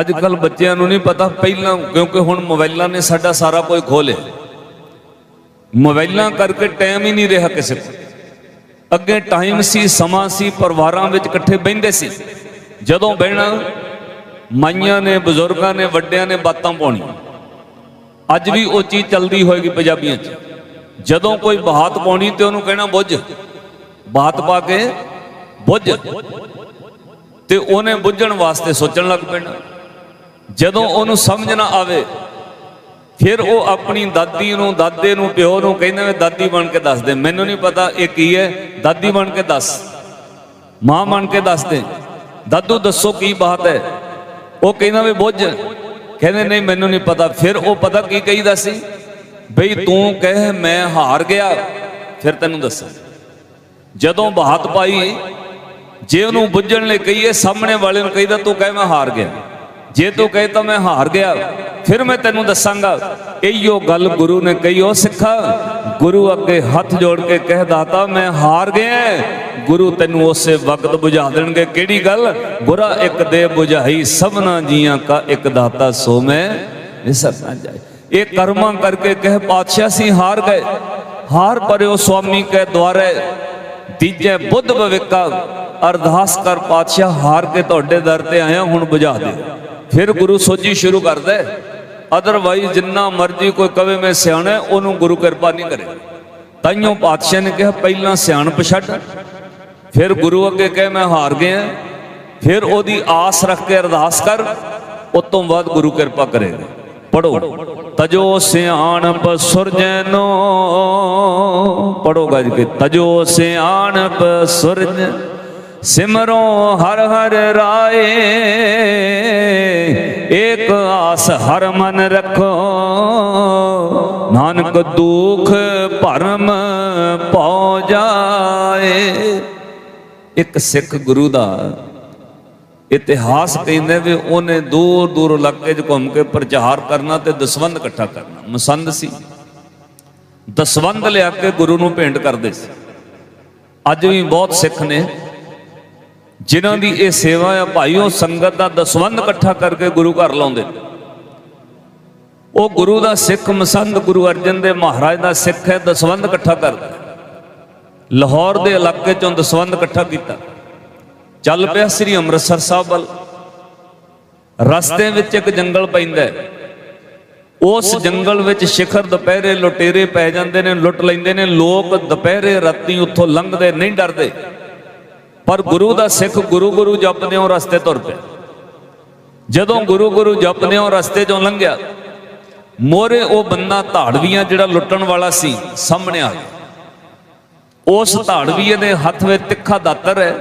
ਅੱਜ ਕੱਲ ਬੱਚਿਆਂ ਨੂੰ ਨਹੀਂ ਪਤਾ, ਪਹਿਲਾਂ ਕਿਉਂਕਿ ਹੁਣ ਮੋਬਾਈਲਾਂ ਨੇ ਸਾਡਾ ਸਾਰਾ ਕੁਝ ਖੋਹ ਮੋਬਾਈਲਾਂ ਕਰਕੇ ਟਾਈਮ ਹੀ ਨਹੀਂ ਰਿਹਾ ਕਿਸੇ ਕੋਲ। ਅੱਗੇ ਟਾਈਮ ਸੀ, ਸਮਾਂ ਸੀ, ਪਰਿਵਾਰਾਂ ਵਿੱਚ ਇਕੱਠੇ ਬਹਿੰਦੇ ਸੀ। ਜਦੋਂ ਬਹਿਣਾ, ਮਾਈਆਂ ਨੇ, ਬਜ਼ੁਰਗਾਂ ਨੇ, ਵੱਡਿਆਂ ਨੇ ਬਾਤਾਂ ਪਾਉਣੀਆਂ। ਅੱਜ ਵੀ ਉਹ ਚੀਜ਼ ਚੱਲਦੀ ਹੋਏਗੀ ਪੰਜਾਬੀਆਂ 'ਚ। ਜਦੋਂ ਕੋਈ ਬਾਤ ਪਾਉਣੀ ਤੇ ਉਹਨੂੰ ਕਹਿਣਾ ਬੁੱਝ। ਬਾਤ ਪਾ ਕੇ ਬੁੱਝ। ਤੇ ਉਹਨੇ ਬੁੱਝਣ ਵਾਸਤੇ ਸੋਚਣ ਲੱਗ ਪੈਣਾ। ਜਦੋਂ ਉਹਨੂੰ ਸਮਝ ਨਾ ਆਵੇ, ਫਿਰ ਉਹ ਆਪਣੀ ਦਾਦੀ ਨੂੰ, ਦਾਦੇ ਨੂੰ, ਪਿਓ ਨੂੰ ਕਹਿੰਦਾ ਵੀ ਦਾਦੀ ਬਣ ਕੇ ਦੱਸ ਦੇ। ਮੈਨੂੰ ਨਹੀਂ ਪਤਾ ਇਹ ਕੀ ਹੈ। ਦਾਦੀ ਬਣ ਕੇ ਦੱਸ। ਮਾਂ ਬਣ ਕੇ ਦੱਸ ਦੇ। ਦਾਦੂ ਦੱਸੋ ਕੀ ਬਾਤ ਹੈ। ਉਹ ਕਹਿੰਦਾ ਵੀ ਬੁੱਝ। ਕਹਿੰਦੇ, ਨਹੀਂ, ਮੈਨੂੰ ਨਹੀਂ ਪਤਾ। ਫਿਰ ਉਹ ਪਤਾ ਕੀ ਕਹੀਦਾ ਸੀ? ਬਈ ਤੂੰ ਕਹਿ, ਮੈਂ ਹਾਰ ਗਿਆ। ਫਿਰ ਤੈਨੂੰ ਦੱਸਾਂ। ਜਦੋਂ ਬਾਤ ਪਾਈ, ਜੇ ਉਹਨੂੰ ਬੁੱਝਣ ਲਈ ਕਹੀਏ, ਸਾਹਮਣੇ ਵਾਲੇ ਨੂੰ ਕਹੀਦਾ, ਤੂੰ ਕਹਿ, ਮੈਂ ਹਾਰ ਗਿਆ। ਜੇ ਤੂੰ ਕਹੇ ਤਾਂ ਮੈਂ ਹਾਰ ਗਿਆ, ਫਿਰ ਮੈਂ ਤੈਨੂੰ ਦੱਸਾਂਗਾ, ਇਹੀਓ ਗੱਲ ਗੁਰੂ ਨੇ ਕਹੀ ਉਹ ਸਿੱਖਾ, ਗੁਰੂ ਅੱਗੇ ਹੱਥ ਜੋੜ ਕੇ ਕਹਿ ਦਾਤਾ, ਮੈਂ ਹਾਰ ਗਿਆ ਗੁਰੂ ਤੈਨੂੰ ਉਸੇ ਵਕਤ ਬੁਝਾ ਦੇਣਗੇ। ਕਿਹੜੀ ਗੱਲ? ਬੁਰਾ ਇੱਕ ਦੇ ਬੁਝਾਈ ਸਭਨਾ ਜੀਆਂ ਕਾ ਇੱਕ ਦਾਤਾ ਸੋ ਮੈਂ ਵਿਸਰ ਜਾਏ। ਇਹ ਕਰਮਾਂ ਕਰਕੇ ਕਹਿ ਪਾਤਸ਼ਾਹ ਸੀ ਹਾਰ ਗਏ। ਹਾਰ ਪਰਿਓ ਸੁਆਮੀ ਕੇ ਦੁਆਰੇ, ਤੀਜੇ ਬੁੱਧ ਭਵਿਕਾ ਅਰਦਾਸ ਕਰ ਪਾਤਸ਼ਾਹ ਹਾਰ ਕੇ ਤੁਹਾਡੇ ਦਰ ਤੇ ਆਇਆ, ਹੁਣ ਬੁਝਾ ਦੇ ਫਿਰ ਗੁਰੂ ਸੋਝੀ ਸ਼ੁਰੂ ਕਰਦਾ ਅਦਰਵਾਈਜ਼ ਜਿੰਨਾ ਮਰਜ਼ੀ ਕੋਈ ਕਵੇ ਮੈਂ ਸਿਆਣਾ ਉਹਨੂੰ ਗੁਰੂ ਕਿਰਪਾ ਨਹੀਂ ਕਰੇ। ਤਾਈਓ ਪਾਤਸ਼ਾਹ ਨੇ ਕਿਹਾ, ਪਹਿਲਾਂ ਸਿਆਣਪ ਛੱਡ ਫਿਰ ਗੁਰੂ ਅੱਗੇ ਕਹੇ, ਮੈਂ ਹਾਰ ਗਿਆ। ਫਿਰ ਉਹਦੀ ਆਸ ਰੱਖ ਕੇ ਅਰਦਾਸ ਕਰ। ਉਸ ਤੋਂ ਬਾਅਦ ਗੁਰੂ ਕਿਰਪਾ ਕਰੇਗਾ। ਪੜੋ ਤਜੋ ਸਿਆਣਪ ਸੁਰਜਨੋ ਪੜੋ ਗੱਜ ਕੇ, ਤਜੋ ਸਿਆਣਪ ਸੁਰਜ ਸਿਮਰੋ ਹਰ ਹਰ ਰਾਏ, ਏਕ ਆਸ ਹਰ ਮਨ ਰੱਖੋ। ਨਾਨਕ ਦੁਖ ਭਰਮ ਪਉ ਜਾਏ। ਇੱਕ ਸਿੱਖ ਗੁਰੂ ਦਾ ਇਤਿਹਾਸ ਕਹਿੰਦੇ ਵੀ ਉਹਨੇ ਦੂਰ ਦੂਰ ਇਲਾਕੇ 'ਚ ਘੁੰਮ ਕੇ ਪ੍ਰਚਾਰ ਕਰਨਾ ਤੇ ਦਸਵੰਦ ਇਕੱਠਾ ਕਰਨਾ। ਮਸੰਦ ਸੀ। ਦਸਵੰਦ ਲਿਆ ਕੇ ਗੁਰੂ ਨੂੰ ਭੇਂਟ ਕਰਦੇ ਸੀ। ਅੱਜ ਵੀ ਬਹੁਤ ਸਿੱਖ ਨੇ। ਜਿਨ੍ਹਾਂ ਦੀ ਇਹ ਸੇਵਾ ਆ ਭਾਈਓ ਸੰਗਤ ਦਾ ਦਸਵੰਦ ਇਕੱਠਾ ਕਰਕੇ ਗੁਰੂ ਘਰ ਲਾਉਂਦੇ ਉਹ ਗੁਰੂ ਦਾ ਸਿੱਖ ਮਸੰਦ, ਗੁਰੂ ਅਰਜਨ ਦੇ ਮਹਾਰਾਜ ਦਾ ਸਿੱਖ ਹੈ ਦਸਵੰਦ ਇਕੱਠਾ ਕਰਦਾ ਲਾਹੌਰ ਦੇ ਇਲਾਕੇ ਚੋਂ ਦਸਵੰਦ ਇਕੱਠਾ ਕੀਤਾ। ਚੱਲ ਪਿਆ ਸ੍ਰੀ ਅੰਮ੍ਰਿਤਸਰ ਸਾਹਿਬ ਵੱਲ। ਰਸਤੇ ਵਿੱਚ ਇੱਕ ਜੰਗਲ ਪੈਂਦਾ ਹੈ। ਉਸ ਜੰਗਲ ਵਿੱਚ ਸ਼ਿਖਰ ਦੁਪਹਿਰੇ ਲੁਟੇਰੇ ਪੈ ਜਾਂਦੇ ਨੇ, ਲੁੱਟ ਲੈਂਦੇ ਨੇ। ਲੋਕ ਦੁਪਹਿਰੇ ਰਾਤੀ ਉੱਥੋਂ ਲੰਘਦੇ, ਨਹੀਂ ਡਰਦੇ। ਪਰ ਗੁਰੂ ਦਾ ਸਿੱਖ ਗੁਰੂ ਗੁਰੂ ਜਪਦੇ ਹੋ ਰਸਤੇ ਤੁਰ ਪਿਆ। ਜਦੋਂ ਗੁਰੂ ਗੁਰੂ ਜਪਦੇ ਹੋ ਰਸਤੇ ਚੋਂ ਲੰਘਿਆ, ਮੋਰੇ ਉਹ ਬੰਦਾ ਧਾੜਵੀਆਂ ਜਿਹੜਾ ਲੁੱਟਣ ਵਾਲਾ ਸੀ ਸਾਹਮਣੇ ਆ ਗਿਆ। ਉਸ ਧਾੜਵੀਏ ਦੇ ਹੱਥ ਵਿੱਚ ਤਿੱਖਾ ਦਾਤਰ ਹੈ।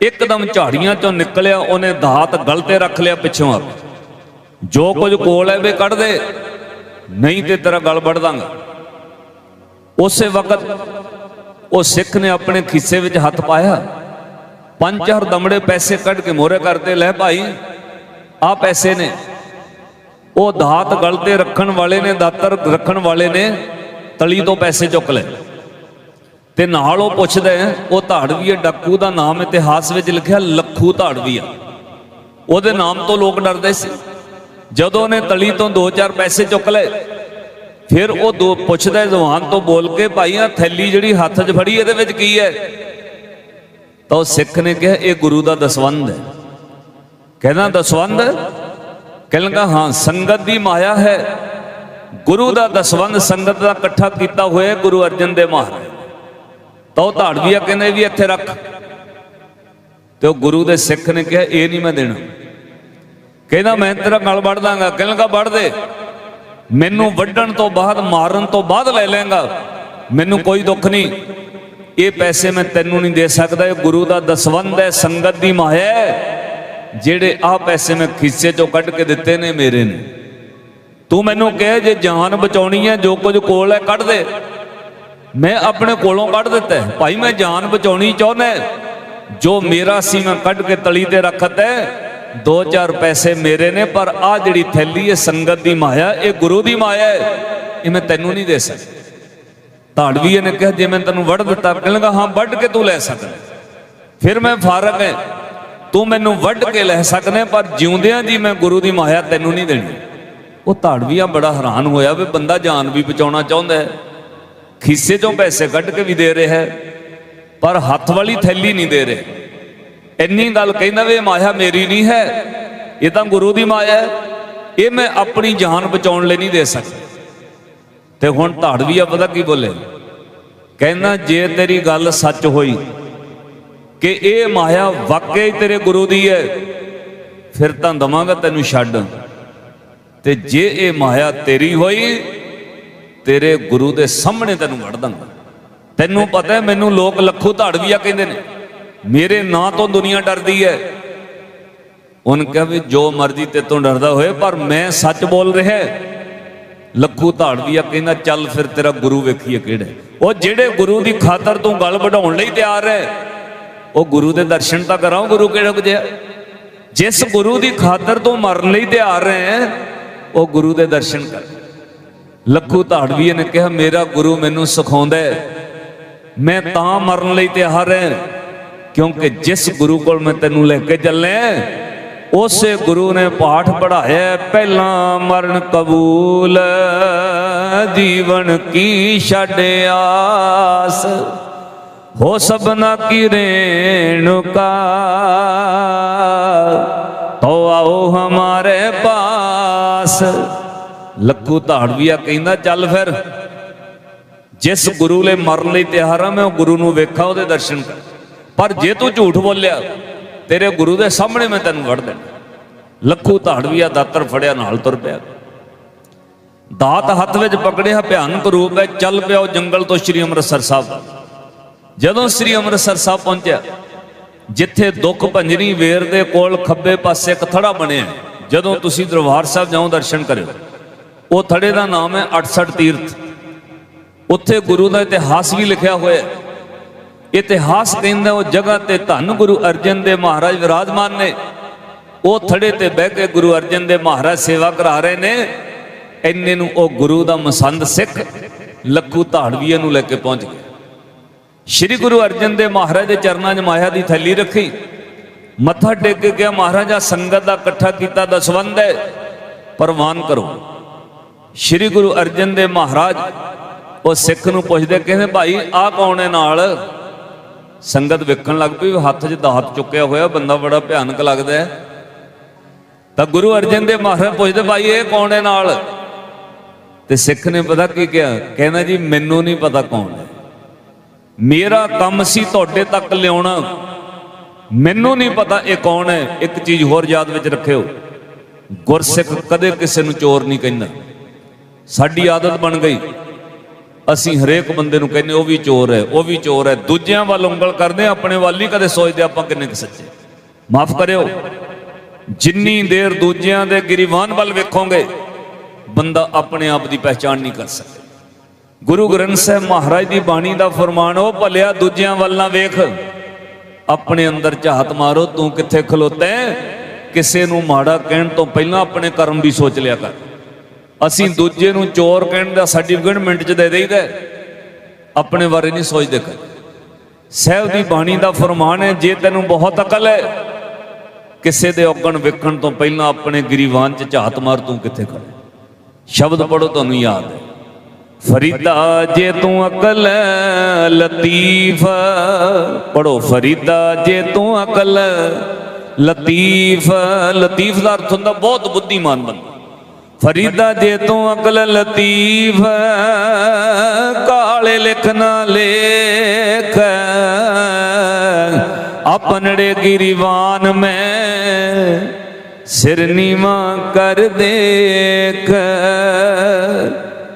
ਇੱਕਦਮ ਝਾੜੀਆਂ ਚੋਂ ਨਿਕਲਿਆ, ਉਹਨੇ ਦਾਤ ਗਲ ਤੇ ਰੱਖ ਲਿਆ ਪਿੱਛੋਂ ਆ ਜੋ ਕੁਝ ਕੋਲ ਹੈ ਵੇ ਕੱਢ ਦੇ, ਨਹੀਂ ਤੇ ਤੇਰਾ ਗਲ ਵੱਢ ਦਾਂਗਾ। ਉਸੇ ਵਕਤ ਉਹ ਸਿੱਖ ਨੇ ਆਪਣੇ ਖਿੱਸੇ ਵਿੱਚ ਹੱਥ ਪਾਇਆ। ਪੰਜ ਚਾਰ ਦਮੜੇ ਪੈਸੇ ਕੱਢ ਕੇ ਮੋਰੇ ਕਰਦੇ ਲੈ ਭਾਈ ਆ ਪੈਸੇ ਨੇ। ਉਹ ਦਾਤ ਗਲ ਤੇ ਰੱਖਣ ਵਾਲੇ ਨੇ ਦਾਤਰ ਰੱਖਣ ਵਾਲੇ ਨੇ ਤਲੀ ਤੋਂ ਪੈਸੇ ਚੁੱਕ ਲਏ। ਤੇ ਨਾਲ ਉਹ ਪੁੱਛਦਾ ਹੈ, ਉਹ ਧਾੜਵੀਏ ਡਾਕੂ ਦਾ ਨਾਮ ਇਤਿਹਾਸ ਵਿੱਚ ਲਿਖਿਆ ਲੱਖੂ ਧਾੜਵੀਆ ਉਹਦੇ ਨਾਮ ਤੋਂ ਲੋਕ ਡਰਦੇ ਸੀ। ਜਦੋਂ ਉਹਨੇ ਤਲੀ ਤੋਂ 2-4 ਪੈਸੇ ਚੁੱਕ ਲਏ ਫਿਰ ਉਹ ਦੋ ਪੁੱਛਦਾ ਹੈ ਜ਼ੁਬਾਨ ਤੋਂ ਬੋਲ ਕੇ ਭਾਈ ਆ ਥੈਲੀ ਜਿਹੜੀ ਹੱਥ 'ਚ ਫੜੀ ਇਹਦੇ ਵਿੱਚ ਕੀ ਹੈ? ਤਾਂ ਉਹ ਸਿੱਖ ਨੇ ਕਿਹਾ, ਇਹ ਗੁਰੂ ਦਾ ਦਸਵੰਦ ਹੈ। ਕਹਿੰਦਾ, ਦਸਵੰਦ? ਕਹਿੰਦਾ ਹਾਂ, ਸੰਗਤ ਦੀ ਮਾਇਆ ਹੈ। ਗੁਰੂ ਦਾ ਦਸਵੰਦ ਸੰਗਤ ਦਾ ਇਕੱਠਾ ਕੀਤਾ ਹੋਇਆ ਗੁਰੂ ਅਰਜਨ ਦੇ ਮਹਾਰਾਜ। ਤਾਂ ਉਹ ਧਾੜਵੀਆ ਕਹਿੰਦੇ ਵੀ ਇੱਥੇ ਰੱਖ। ਤੇ ਉਹ ਗੁਰੂ ਦੇ ਸਿੱਖ ਨੇ ਕਿਹਾ, ਇਹ ਨਹੀਂ ਮੈਂ ਦੇਣਾ। ਕਹਿੰਦਾ, ਮੈਂ ਤੇਰਾ ਗਲ ਵੜ ਦਾਂਗਾ। ਕਹਿ ਕਹਿੰਦਾ ਵੜ ਦੇ। ਮੈਨੂੰ ਵੱਢਣ ਤੋਂ ਬਾਅਦ, ਮਾਰਨ ਤੋਂ ਬਾਅਦ ਲੈ ਲੈਂਗਾ ਮੈਨੂੰ ਕੋਈ ਦੁੱਖ ਨਹੀਂ। ਇਹ ਪੈਸੇ ਮੈਂ ਤੈਨੂੰ ਨਹੀਂ ਦੇ ਸਕਦਾ, ਇਹ ਗੁਰੂ ਦਾ ਦਸਵੰਦ ਹੈ, ਸੰਗਤ ਦੀ ਮਾਇਆ ਹੈ। ਜਿਹੜੇ ਆ ਪੈਸੇ ਮੈਂ ਖਿੱਸੇ ਚੋਂ ਕੱਢ ਕੇ ਦਿੱਤੇ ਨੇ ਮੇਰੇ ਨੇ। ਤੂੰ ਮੈਨੂੰ ਕਹੇ, ਜੇ ਜਾਨ ਬਚਾਉਣੀ ਹੈ, ਜੋ ਕੁਝ ਕੋਲ ਹੈ, ਕੱਢ ਦੇ। ਮੈਂ ਆਪਣੇ ਕੋਲੋਂ ਕੱਢ ਦਿੱਤਾ ਭਾਈ, ਮੈਂ ਜਾਨ ਬਚਾਉਣੀ ਚਾਹੁੰਦਾ ਜੋ ਮੇਰਾ ਸੀ, ਮੈਂ ਕੱਢ ਕੇ ਤਲੀ ਤੇ ਰੱਖਤਾ ਦੋ ਚਾਰ ਪੈਸੇ ਮੇਰੇ ਨੇ, ਪਰ ਆ ਜਿਹੜੀ ਥੈਲੀ ਹੈ, ਸੰਗਤ ਦੀ ਮਾਇਆ, ਇਹ ਗੁਰੂ ਦੀ ਮਾਇਆ ਹੈ। ਇਹ ਮੈਂ ਤੈਨੂੰ ਨਹੀਂ ਦੇ ਸਕਦਾ। ਧਾੜਵੀਏ ਨੇ ਕਿਹਾ, ਜੇ ਮੈਂ ਤੈਨੂੰ ਵੱਢ ਦਿੱਤਾ, ਕਹਿੰਦਾ, ਹਾਂ, ਵੱਢ ਕੇ ਤੂੰ ਲੈ ਸਕਦਾ। ਫਿਰ ਮੈਂ ਫਾਰਕ ਹੈ ਤੂੰ ਮੈਨੂੰ ਵੱਢ ਕੇ ਲੈ ਸਕਨੇ ਪਰ ਜਿਉਂਦਿਆਂ ਜੀ ਮੈਂ ਗੁਰੂ ਦੀ ਮਾਇਆ ਤੈਨੂੰ ਨਹੀਂ ਦੇਣੀ। ਉਹ ਧਾੜਵੀਆ ਬੜਾ ਹੈਰਾਨ ਹੋਇਆ ਵੀ ਬੰਦਾ ਜਾਨ ਵੀ ਬਚਾਉਣਾ ਚਾਹੁੰਦਾ ਹੈ। ਖੀਸੇ ਚੋਂ ਪੈਸੇ ਕੱਢ ਕੇ ਵੀ ਦੇ ਰਿਹਾ ਹੈ, ਪਰ ਹੱਥ ਵਾਲੀ ਥੈਲੀ ਨਹੀਂ ਦੇ ਰਿਹਾ। ਇੰਨੀ ਗੱਲ ਕਹਿੰਦਾ ਵੀ ਇਹ ਮਾਇਆ ਮੇਰੀ ਨਹੀਂ ਹੈ, ਇਹ ਤਾਂ ਗੁਰੂ ਦੀ ਮਾਇਆ ਹੈ, ਇਹ ਮੈਂ ਆਪਣੀ ਜਾਨ ਬਚਾਉਣ ਲਈ ਨਹੀਂ ਦੇ ਸਕਦਾ। ਤੇ ਹੁਣ ਧਾੜਵੀਆ ਪਤਾ ਕੀ ਬੋਲੇ? ਕਹਿੰਦਾ, ਜੇ ਤੇਰੀ ਗੱਲ ਸੱਚ ਹੋਈ ਕਿ ਇਹ ਮਾਇਆ ਵਾਕਈ ਹੀ ਤੇਰੇ ਗੁਰੂ ਦੀ ਹੈ, ਫਿਰ ਤਾਂ ਦਵਾਂਗਾ ਤੈਨੂੰ ਛੱਡ। ਤੇ ਜੇ ਇਹ ਮਾਇਆ ਤੇਰੀ ਹੋਈ, ਤੇਰੇ ਗੁਰੂ ਦੇ ਸਾਹਮਣੇ ਤੈਨੂੰ ਵੜ ਦਾਂਗਾ। ਤੈਨੂੰ ਪਤਾ ਹੈ, ਮੈਨੂੰ ਲੋਕ ਲੱਖੂ ਧਾੜਵੀਆ ਕਹਿੰਦੇ ਨੇ। ਮੇਰੇ ਨਾਂ ਤੋਂ ਦੁਨੀਆ ਡਰਦੀ ਹੈ। ਉਹਨ ਕਿਹਾ ਵੀ ਜੋ ਮਰਜ਼ੀ ਤੇ ਤੋਂ ਡਰਦਾ ਹੋਏ, ਪਰ ਮੈਂ ਸੱਚ ਬੋਲ ਰਿਹਾ ਲੱਖੂ ਧਾੜਵੀਆ ਕਹਿੰਦਾ ਚੱਲ ਫਿਰ ਤੇਰਾ ਗੁਰੂ ਵੇਖੀਏ ਕਿਹੜਾ ਉਹ ਜਿਹੜੇ ਗੁਰੂ ਦੀ ਖਾਤਰ ਤੂੰ ਗੱਲ ਵਧਾਉਣ ਲਈ ਤਿਆਰ ਹੈ, ਉਹ ਗੁਰੂ ਦੇ ਦਰਸ਼ਨ ਤਾਂ ਕਰਾਓ, ਗੁਰੂ ਕਿਹੜਾ ਜਿਹਾ ਜਿਸ ਗੁਰੂ ਦੀ ਖਾਤਰ ਤੂੰ ਮਰਨ ਲਈ ਤਿਆਰ ਹੈ, ਉਹ ਗੁਰੂ ਦੇ ਦਰਸ਼ਨ ਕਰ। ਲੱਖੂ ਧਾੜਵੀਏ ਨੇ ਕਿਹਾ, ਮੇਰਾ ਗੁਰੂ ਮੈਨੂੰ ਸਿਖਾਉਂਦਾ ਮੈਂ ਤਾਂ ਮਰਨ ਲਈ ਤਿਆਰ ਹਾਂ, ਕਿਉਂਕਿ ਜਿਸ ਗੁਰੂ ਕੋਲ ਮੈਂ ਤੈਨੂੰ ਲੈ ਕੇ ਚੱਲਿਆ ਉਸੇ ਗੁਰੂ ਨੇ ਪਾਠ ਪੜਾਇਆ ਪਹਿਲਾਂ ਮਰਨ ਕਬੂਲ, ਜੀਵਨ ਕੀ ਛੱਡ ਆਸ। ਹੋ ਸਭਨਾ ਕੀ ਰੇਣੁਕਾ ਤੋ ਆਓ ਹਮਾਰੇ ਪਾਸ। ਲੱਖੂ ਧਾੜਵੀਆ ਕਹਿੰਦਾ, ਚੱਲ ਫਿਰ। ਜਿਸ ਗੁਰੂ ਲਈ ਮਰਨ ਲਈ ਤਿਆਰ ਆ, ਮੈਂ ਉਹ ਗੁਰੂ ਨੂੰ ਵੇਖਾਂ, ਉਹਦੇ ਦਰਸ਼ਨ ਕਰ। ਪਰ ਜੇ ਤੂੰ ਝੂਠ ਬੋਲਿਆ ਤੇਰੇ ਗੁਰੂ ਦੇ ਸਾਹਮਣੇ ਮੈਂ ਤੈਨੂੰ ਵੜ ਦੇਣਾ ਲੱਖੂ ਧਾੜਵੀਆ ਦਾਤਰ ਫੜਿਆ, ਨਾਲ ਤੁਰ ਪਿਆ। ਦਾਤ ਹੱਥ ਵਿੱਚ ਪਕੜਿਆ, ਭਿਆਨਕ ਰੂਪ ਵਿੱਚ ਚੱਲ ਪਿਆ ਉਹ ਜੰਗਲ ਤੋਂ ਸ੍ਰੀ ਅੰਮ੍ਰਿਤਸਰ ਸਾਹਿਬ। ਜਦੋਂ ਸ੍ਰੀ ਅੰਮ੍ਰਿਤਸਰ ਸਾਹਿਬ ਪਹੁੰਚਿਆ, ਜਿੱਥੇ ਦੁੱਖ ਭੰਜਰੀ ਵੇਰ ਦੇ ਕੋਲ ਖੱਬੇ ਪਾਸੇ ਇੱਕ ਥੜਾ ਬਣਿਆ ਜਦੋਂ ਤੁਸੀਂ ਦਰਬਾਰ ਸਾਹਿਬ ਜਾਓ, ਦਰਸ਼ਨ ਕਰਿਓ। ਉਹ ਥੜੇ ਦਾ ਨਾਮ ਹੈ 68 ਤੀਰਥ। ਉੱਥੇ ਗੁਰੂ ਦਾ ਇਤਿਹਾਸ ਵੀ ਲਿਖਿਆ ਹੋਇਆ ਹੈ। ਇਤਿਹਾਸ ਕਹਿੰਦਾ ਉਹ ਜਗ੍ਹਾ ਤੇ ਧੰਨ ਗੁਰੂ ਅਰਜਨ ਦੇ ਮਹਾਰਾਜ ਵਿਰਾਜਮਾਨ ਨੇ। ਉਹ ਥੜੇ ਤੇ ਬਹਿ ਕੇ ਗੁਰੂ ਅਰਜਨ ਦੇ ਮਹਾਰਾਜ ਸੇਵਾ ਕਰਾ ਰਹੇ ਨੇ। ਇੰਨੇ ਨੂੰ ਉਹ ਗੁਰੂ ਦਾ ਮਸੰਦ ਸਿੱਖ ਲੱਖੂ ਧਾੜਵੀਏ ਨੂੰ ਲੈ ਕੇ ਪਹੁੰਚ ਗਿਆ। ਸ਼੍ਰੀ ਗੁਰੂ ਅਰਜਨ ਦੇ ਮਹਾਰਾਜ ਦੇ ਚਰਨਾਂ 'ਚ ਮਾਇਆ ਦੀ ਥੈਲੀ ਰੱਖੀ। ਮੱਥਾ ਟੇਕ ਕੇ ਗਿਆ ਮਹਾਰਾਜਾ, ਸੰਗਤ ਦਾ ਇਕੱਠਾ ਕੀਤਾ ਦਸਵੰਦ ਹੈ। ਪ੍ਰਵਾਨ ਕਰੋ। ਸ਼੍ਰੀ ਗੁਰੂ ਅਰਜਨ ਦੇ ਮਹਾਰਾਜ ਉਹ ਸਿੱਖ ਨੂੰ ਪੁੱਛਦੇ ਕਹਿੰਦੇ ਭਾਈ, ਆਹ ਕੌਣ ਹੈ ਨਾਲ? ਸੰਗਤ ਵੇਖਣ ਲੱਗ ਪਈ ਵੀ ਹੱਥ 'ਚ ਦਾਤ ਚੁੱਕਿਆ ਹੋਇਆ, ਬੰਦਾ ਬੜਾ ਭਿਆਨਕ ਲੱਗਦਾ ਹੈ। ਤਾਂ ਗੁਰੂ ਅਰਜਨ ਦੇ ਮਹਾਰਾਜ ਪੁੱਛਦੇ, ਭਾਈ, ਇਹ ਕੌਣ ਹੈ ਨਾਲ? ਤੇ ਸਿੱਖ ਨੇ ਪਤਾ ਕੀ ਕਿਹਾ? ਕਹਿੰਦਾ ਜੀ, ਮੈਨੂੰ ਨਹੀਂ ਪਤਾ ਕੌਣ ਹੈ। ਮੇਰਾ ਕੰਮ ਸੀ ਤੁਹਾਡੇ ਤੱਕ ਲਿਆਉਣਾ। ਮੈਨੂੰ ਨਹੀਂ ਪਤਾ ਇਹ ਕੌਣ ਹੈ। ਇੱਕ ਚੀਜ਼ ਹੋਰ ਯਾਦ ਵਿੱਚ ਰੱਖਿਓ। ਗੁਰਸਿੱਖ ਕਦੇ ਕਿਸੇ ਨੂੰ ਚੋਰ ਨਹੀਂ ਕਹਿੰਦਾ। ਸਾਡੀ ਆਦਤ ਬਣ ਗਈ। ਅਸੀਂ ਹਰੇਕ ਬੰਦੇ ਨੂੰ ਕਹਿੰਦੇ, ਉਹ ਵੀ ਚੋਰ ਹੈ, ਉਹ ਵੀ ਚੋਰ ਹੈ। ਦੂਜਿਆਂ ਵੱਲ ਉਂਗਲ ਕਰਦੇ ਆਪਣੇ ਵੱਲ ਹੀ ਕਦੇ ਸੋਚਦੇ ਆਪਾਂ ਕਿੰਨੇ ਕੁ ਸੱਚੇ। ਮਾਫ ਕਰਿਓ। ਜਿੰਨੀ ਦੇਰ ਦੂਜਿਆਂ ਦੇ ਗਰੀਬਾਨ ਵੱਲ ਵੇਖੋਗੇ, ਬੰਦਾ ਆਪਣੇ ਆਪ ਦੀ ਪਹਿਚਾਣ ਨਹੀਂ ਕਰ ਸਕਦਾ। ਗੁਰੂ ਗ੍ਰੰਥ ਸਾਹਿਬ ਮਹਾਰਾਜ ਦੀ ਬਾਣੀ ਦਾ ਫਰਮਾਨ, ਉਹ ਭਲਿਆ ਦੂਜਿਆਂ ਵੱਲ ਨਾ ਵੇਖ। ਆਪਣੇ ਅੰਦਰ ਝਾਤ ਮਾਰੋ, ਤੂੰ ਕਿੱਥੇ ਖਲੋਤਾ ਕਿਸੇ ਨੂੰ ਮਾੜਾ ਕਹਿਣ ਤੋਂ ਪਹਿਲਾਂ ਆਪਣੇ ਕਰਮ ਵੀ ਸੋਚ ਲਿਆ ਕਰ। ਅਸੀਂ ਦੂਜੇ ਨੂੰ ਚੋਰ ਕਹਿਣ ਦਾ ਸਰਟੀਫਿਕੇਟ ਮਿੰਟ 'ਚ ਦੇ ਦੇਈਦਾ ਆਪਣੇ ਬਾਰੇ ਨਹੀਂ ਸੋਚਦੇ ਕਰ ਸਹਿਬ ਦੀ ਬਾਣੀ ਦਾ ਫਰਮਾਨ ਹੈ, ਜੇ ਤੈਨੂੰ ਬਹੁਤ ਅਕਲ ਹੈ, ਕਿਸੇ ਦੇ ਔਗਣ ਵੇਖਣ ਤੋਂ ਪਹਿਲਾਂ ਆਪਣੇ ਗਰੀਵਾਨ 'ਚ ਝਾਤ ਮਾਰ ਤੂੰ ਕਿੱਥੇ ਖੜਾ ਸ਼ਬਦ ਪੜੋ ਤੁਹਾਨੂੰ ਯਾਦ ਹੈ। ਫਰੀਦਾ, ਜੇ ਤੂੰ ਅਕਲ ਲਤੀਫ। ਪੜੋ ਫਰੀਦਾ, ਜੇ ਤੂੰ ਅਕਲ ਲਤੀਫ। ਲਤੀਫ ਦਾ ਅਰਥ ਹੁੰਦਾ ਬਹੁਤ ਬੁੱਧੀਮਾਨ ਬੰਦਾ। ਫਰੀਦਾ ਜੇ ਤੂੰ ਅਕਲ ਲਤੀਫ ਕਾਲੇ ਲਿਖਣਾ ਲੇਖ ਆਪਨੜੇ ਗਿਰੀਵਾਨ ਮੈਂ ਸਿਰ ਨੀਵਾ ਕਰ ਦੇਖ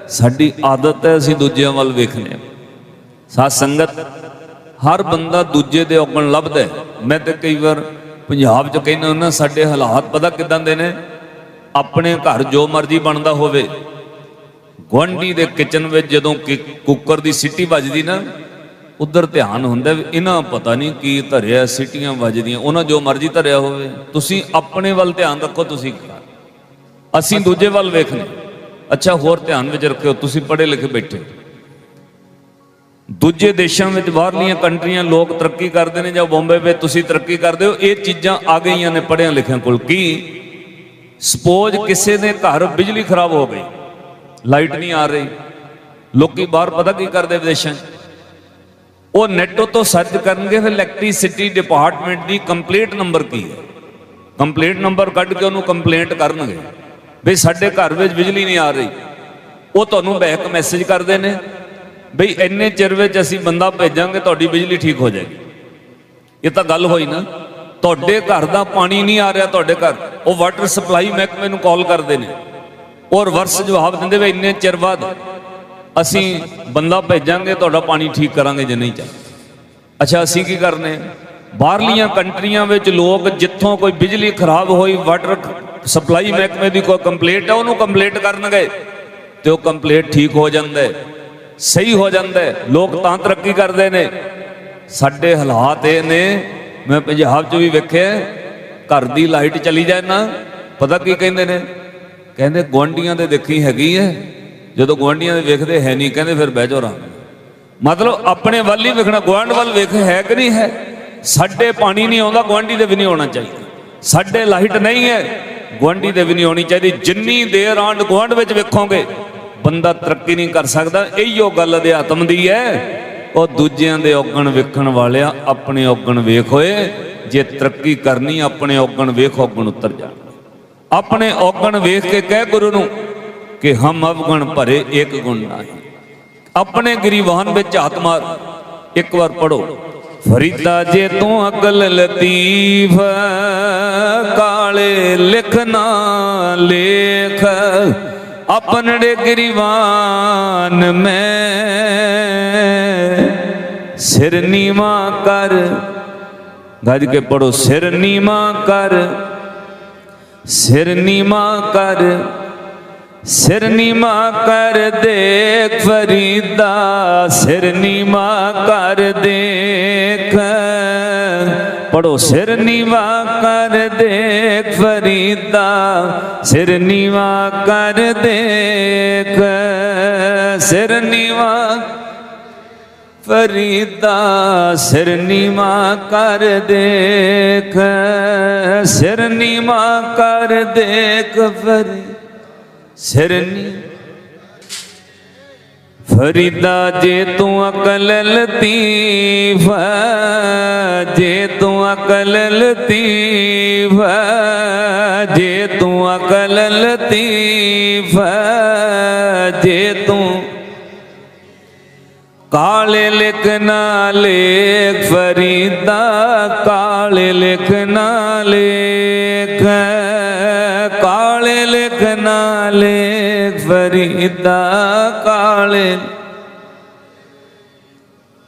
ਸਾਡੀ ਆਦਤ ਹੈ ਅਸੀਂ ਦੂਜਿਆਂ ਵੱਲ ਵੇਖਨੇ ਹਾਂ ਸਾਧ ਸੰਗਤ, ਹਰ ਬੰਦਾ ਦੂਜੇ ਦੇ ਔਗਣ ਲੱਭਦਾ ਮੈਂ ਤੇ ਕਈ ਵਾਰ ਪੰਜਾਬ 'ਚ ਕਹਿੰਦਾ ਹੁੰਦਾ, ਸਾਡੇ ਹਾਲਾਤ ਪਤਾ ਕਿਦਾਂ ਦੇ ਨੇ? ਆਪਣੇ ਘਰ ਜੋ ਮਰਜ਼ੀ ਬਣਦਾ ਹੋਵੇ। ਗੁਆਂਢੀ ਦੇ ਕਿਚਨ ਵਿੱਚ ਜਦੋਂ ਕਿ ਕੁੱਕਰ ਦੀ ਸਿੱਟੀ ਵੱਜਦੀ ਨਾ, ਉਧਰ ਧਿਆਨ ਹੁੰਦਾ ਵੀ ਇਹਨਾਂ ਪਤਾ ਨਹੀਂ ਕੀ ਧਰਿਆ, ਸਿੱਟੀਆਂ ਵੱਜਦੀਆਂ, ਉਹਨਾਂ ਜੋ ਮਰਜ਼ੀ ਧਰਿਆ ਹੋਵੇ। ਤੁਸੀਂ ਆਪਣੇ ਵੱਲ ਧਿਆਨ ਰੱਖੋ, ਤੁਸੀਂ ਅਸੀਂ ਦੂਜੇ ਵੱਲ ਵੇਖਨੇ ਅੱਛਾ, ਹੋਰ ਧਿਆਨ ਵਿੱਚ ਰੱਖਿਓ, ਤੁਸੀਂ ਪੜ੍ਹੇ ਲਿਖੇ ਬੈਠੇ। ਹੋ। ਦੂਜੇ ਦੇਸ਼ਾਂ ਵਿੱਚ ਬਾਹਰਲੀਆਂ ਕੰਟਰੀਆਂ ਲੋਕ ਤਰੱਕੀ ਕਰਦੇ ਨੇ ਜਾਂ ਬੰਬੇ ਵਿੱਚ ਤੁਸੀਂ ਤਰੱਕੀ ਕਰਦੇ ਹੋ, ਇਹ ਚੀਜ਼ਾਂ ਆ ਗਈਆਂ ਨੇ ਪੜ੍ਹਿਆਂ ਲਿਖਿਆਂ ਕੋਲ। ਕੀ? ਸਪੋਜ਼ ਕਿਸੇ ਦੇ ਘਰ ਬਿਜਲੀ ਖਰਾਬ ਹੋ ਗਈ, ਲਾਈਟ ਨਹੀਂ ਆ ਰਹੀ, ਲੋਕੀ ਬਾਹਰ ਪਤਾ ਕੀ ਕਰਦੇ ਵਿਦੇਸ਼ਾਂ 'ਚ? ਉਹ ਨੈਟ ਤੋਂ ਸਰਚ ਕਰਨਗੇ ਫਿਰ ਇਲੈਕਟ੍ਰਿਸਿਟੀ ਡਿਪਾਰਟਮੈਂਟ ਦੀ ਕੰਪਲੀਟ ਨੰਬਰ ਕੀ ਹੈ? ਕੰਪਲੀਟ ਨੰਬਰ ਕੱਢ ਕੇ ਉਹਨੂੰ ਕੰਪਲੇਂਟ ਕਰਨਗੇ ਵੀ ਸਾਡੇ ਘਰ ਵਿੱਚ ਬਿਜਲੀ ਨਹੀਂ ਆ ਰਹੀ। ਉਹ ਤੁਹਾਨੂੰ ਬੈਕ ਮੈਸੇਜ ਕਰਦੇ ਨੇ, ਬਈ ਇੰਨੇ ਚਿਰ ਵਿੱਚ ਅਸੀਂ ਬੰਦਾ ਭੇਜਾਂਗੇ, ਤੁਹਾਡੀ ਬਿਜਲੀ ਠੀਕ ਹੋ ਜਾਏਗੀ। ਇਹ ਤਾਂ ਗੱਲ ਹੋਈ ਨਾ। ਤੁਹਾਡੇ ਘਰ ਦਾ ਪਾਣੀ ਨਹੀਂ ਆ ਰਿਹਾ ਤੁਹਾਡੇ ਘਰ। ਉਹ ਵਾਟਰ ਸਪਲਾਈ ਮਹਿਕਮੇ ਨੂੰ ਕਾਲ ਕਰਦੇ ਨੇ। ਔਰ ਵਰਸ ਜਵਾਬ ਦਿੰਦੇ ਵੀ ਇੰਨੇ ਚਿਰ ਬਾਅਦ ਅਸੀਂ ਬੰਦਾ ਭੇਜਾਂਗੇ, ਤੁਹਾਡਾ ਪਾਣੀ ਠੀਕ ਕਰਾਂਗੇ ਜੇ ਨਹੀਂ ਚੱਲ ਅੱਛਾ, ਅਸੀਂ ਕੀ ਕਰਨੇ? ਬਾਹਰਲੀਆਂ ਕੰਟਰੀਆਂ ਵਿੱਚ ਲੋਕ ਜਿੱਥੋਂ ਕੋਈ ਬਿਜਲੀ ਖਰਾਬ ਹੋਈ ਵਾਟਰ ਸਪਲਾਈ ਮਹਿਕਮੇ ਦੀ ਕੋਈ ਕੰਪਲੇਂਟ ਹੈ ਉਹਨੂੰ ਕੰਪਲੇਂਟ ਕਰਨਗੇ। ਤੇ ਉਹ ਕੰਪਲੇਂਟ ਠੀਕ ਹੋ ਜਾਂਦਾ ਸਹੀ ਹੋ ਜਾਂਦਾ ਲੋਕ ਤਾਂ ਤਰੱਕੀ ਕਰਦੇ ਨੇ। ਸਾਡੇ ਹਾਲਾਤ ਇਹ ਨੇ ਮੈਂ ਪੰਜਾਬ 'ਚ ਵੀ ਵੇਖਿਆ ਘਰ ਦੀ ਲਾਈਟ ਚਲੀ ਜਾਏ ਨਾ, ਪਤਾ ਕੀ ਕਹਿੰਦੇ ਨੇ? ਕਹਿੰਦੇ ਗੁਆਂਢੀਆਂ ਦੇ ਦੇਖੀ ਹੈਗੀ ਹੈ, ਜਦੋਂ ਗੁਆਂਢੀਆਂ ਦੇ ਵੇਖਦੇ ਹੈ ਨਹੀਂ, ਕਹਿੰਦੇ ਫਿਰ ਬਹਿ ਜਾਓ ਆਰਾਮ ਮਤਲਬ ਆਪਣੇ ਵੱਲ ਹੀ ਵੇਖਣਾ, ਗੁਆਂਢ ਵੱਲ ਵੇਖ ਹੈ ਕਿ ਨਹੀਂ ਹੈ? ਸਾਡੇ ਪਾਣੀ ਨਹੀਂ ਆਉਂਦਾ, ਗੁਆਂਢੀ ਦੇ ਵੀ ਨਹੀਂ ਆਉਣਾ ਚਾਹੀਦਾ। ਸਾਡੇ ਲਾਈਟ ਨਹੀਂ ਹੈ, ਗੁਆਂਢੀ ਦੇ ਵੀ ਨਹੀਂ ਆਉਣੀ ਚਾਹੀਦੀ। ਜਿੰਨੀ ਦੇਰ ਆਂਡ ਗੁਆਂਢ ਵਿੱਚ ਵੇਖੋਗੇ, ਬੰਦਾ ਤਰੱਕੀ ਨਹੀਂ ਕਰ ਸਕਦਾ। ਇਹੀਓ ਗੱਲ ਅਧਿਆਤਮ ਦੀ ਹੈ ਉਹ ਦੂਜਿਆਂ ਦੇ ਔਗਣ ਵੇਖਣ ਵਾਲਿਆ ਆਪਣੇ ਔਗਣ ਵੇਖ ਹੋਏ, ਜੇ ਤਰੱਕੀ ਕਰਨੀ ਆਪਣੇ ਔਗਣ ਵੇਖ ਔਗਣ ਉਤਰ ਜਾਣ। ਆਪਣੇ ਔਗਣ ਵੇਖ ਕੇ ਕਹਿ ਗੁਰੂ ਨੂੰ ਕਿ ਹਮ ਅਵਗਣ ਭਰੇ ਇੱਕ ਗੁਣ ਨਹੀਂ। ਆਪਣੇ ਗਰੀਬਾਨ ਵਿੱਚ ਹੱਥ ਮਾਰ, ਇੱਕ ਵਾਰ ਪੜੋ ਫਰੀਦਾ ਜੇ ਤੂੰ ਅਕਲ ਲਤੀਫ, ਕਾਲੇ ਲਿਖਣਾ ਲੇਖ ਆਪਣੜੇ ਗਰੀਵਾਨ ਮੈਂ ਸਿਰ ਨੀਵਾ ਕਰ। ਗੱਜ ਕੇ ਪੜੋ ਸਿਰ ਨੀਵਾ ਕਰ। ਸਿਰ ਨੀਵਾ ਕਰ। ਸਿਰ ਨੀਮਾ ਕਰ ਦੇਖ ਫਰੀਦਾ। ਸਿਰ ਨੀਮਾ ਕਰ ਦੇਖ। ਪੜੋ ਸਿਰ ਨੀਵਾ ਕਰ ਦੇਖ ਫਰੀਦਾ। ਸਿਰ ਨੀਵਾ ਕਰ ਦੇਖ। ਸਿਰ ਨੀਵਾ ਫਰੀਦਾ ਸਿਰ ਨੀਵਾ ਕਰ ਦੇਖ, ਸਿਰ ਨੀਵਾ ਕਰ ਦੇਖ ਫਰੀਦਾ ਸਿਰਨੀ ਫਰੀਦਾ ਜੇ ਤੂੰ ਅਕਲ ਲਤੀਫ, ਜੇ ਤੂੰ ਅਕਲ ਲਤੀਫ, ਜੇ ਤੂੰ ਅਕਲ ਲਤੀਫ, ਜੇ ਤੂੰ ਕਾਲੇ ਲਿਖਣਾ ਲੇਖ, ਫਰੀਦਾ ਕਾਲੇ ਲਿਖਣਾ ਲੇਖ। ਕਾਲੇ ਲਿਖਣਾ ਲੇਖ, ਫਰੀਦਾ ਕਾਲੇ।